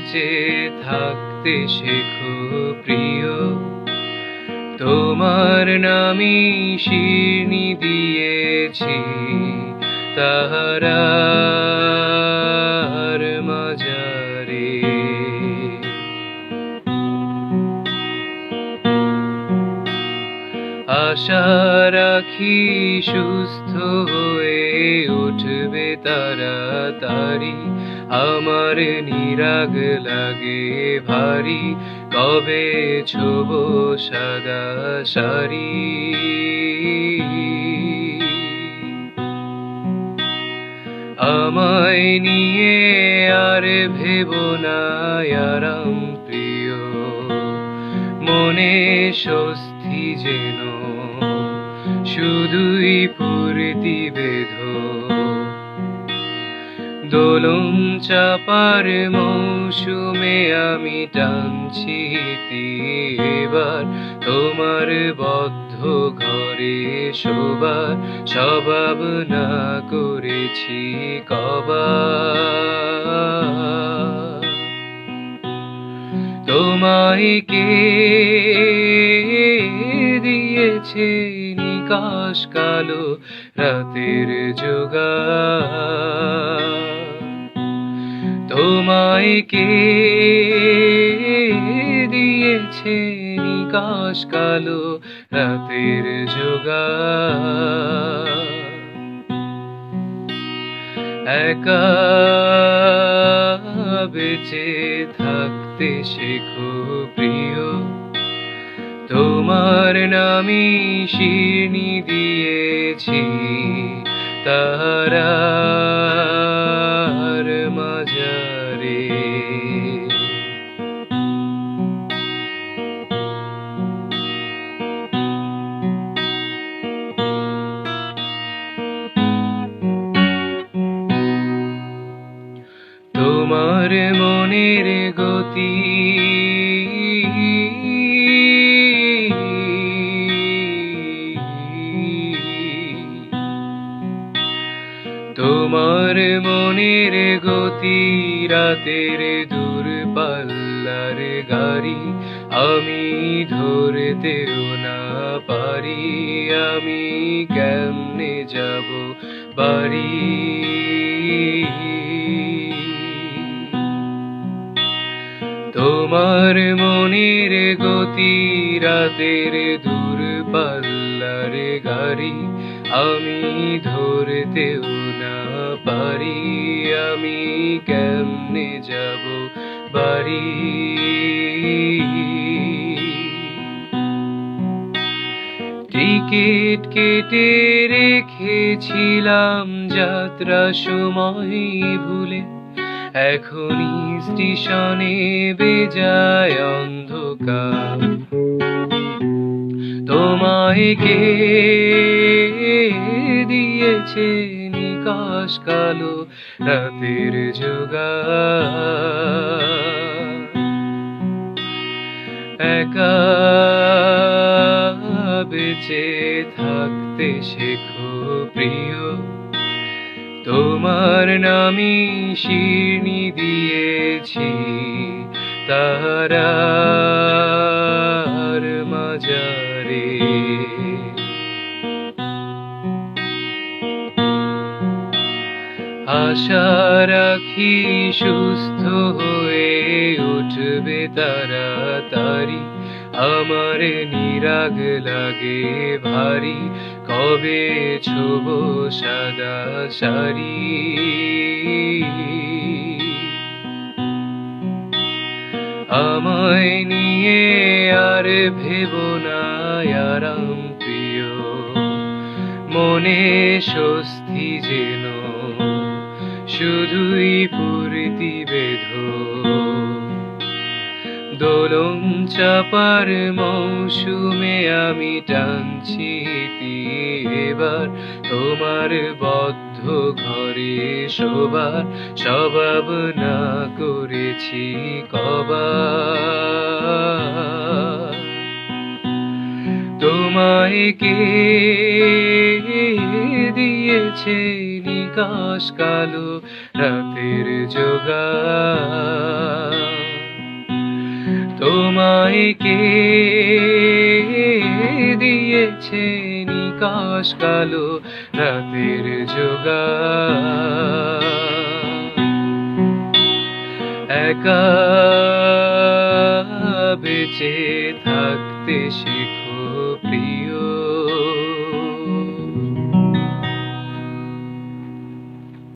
বেঁচে থাকতে শেখো প্রিয়। তোমার নামই শিরনি দিয়েছি মাজারে। আশা রাখি সুস্থ হয়ে উঠবে তাড়াতাড়ি। আমার নিরাগ লাগে ভারী, কবে ছোব সাদা সারি আমায় নিয়ে আর ভেব না, আরাম প্রিয়। মনে স্বস্তি যেন, শুধুই পূর্তি বেধ। দোলন চাপার মৌসুমে আমি টানছি এবার তোমার বদ্ধ ঘরে শোবার স্বভাব না করেছি কবা তোমায় কে দিয়েছে নিকাশ কালো রাতের যোগা তোমায় কে দিয়েছে নিকাশ কালো রাতের যোগা একা বেঁচে থাকতে শেখো প্রিয়। তোমার নামই শিরনি দিয়েছি তাহারার তোমার মনের গতি। তোমার মনের গতি রাতের দূর পাল্লার গাড়ি, আমি ধরতেও না পারি, আমি কেমনে যাব বাড়ি? তোমার মনের গতি রাতের দূর পাল্লার গাড়ি, আমি ধরতেও না পারি, আমি কেমনে যাব বাড়ি? টিকিট কেটে রেখেছিলাম যাত্রা সময় ভুলে, এখনই স্টেশনে বেজায় অন্ধকার। তোমায় কে দিয়েছে নিকাশ কালো রাতের যোগা একা বেঁচে থাকতে শেখো প্রিয়। তোমার নামই শিরনি দিয়েছি তাহারার মাজারে। আশা রাখি সুস্থ হয়ে উঠবে তাড়াতাড়ি আমার নিরাগ লাগে ভারী। কবে ছোব সাদা সারি আমায় নিয়ে আর ভেব না, আরাম প্রিয়। মনে স্বস্তি যেন, শুধুই পূর্তি বেধ। দোলন চাপার মৌসুমে আমি টানছি এবার তোমার বদ্ধ ঘরে শোবার স্বভাব না করেছি কবা তোমায় কে দিয়েছে নিকাশ কালো রাতের যোগা তোমায় কে দিয়েছে নিকাশ কালো রাতের যোগা একা বেঁচে থাকতে শেখো।